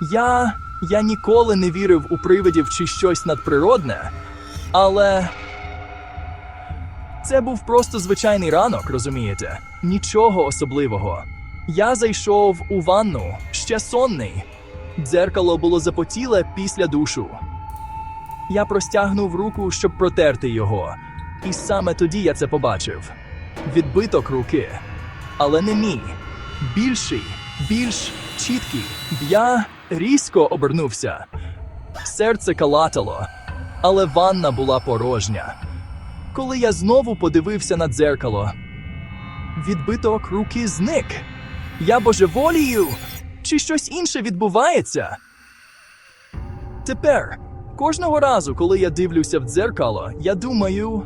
Я. я ніколи не вірив у привидів чи щось надприродне, але. Це був просто звичайний ранок, розумієте? Нічого особливого. Я зайшов у ванну, ще сонний. Дзеркало було запотіле після душу. Я простягнув руку, щоб протерти його, і саме тоді я це побачив. Відбиток руки. Але не мій. Більший, більш чіткий. Я різко обернувся. Серце калатало, але ванна була порожня. Коли я знову подивився на дзеркало, відбиток руки зник. Я божеволію, чи щось інше відбувається? Тепер, кожного разу, коли я дивлюся в дзеркало, я думаю,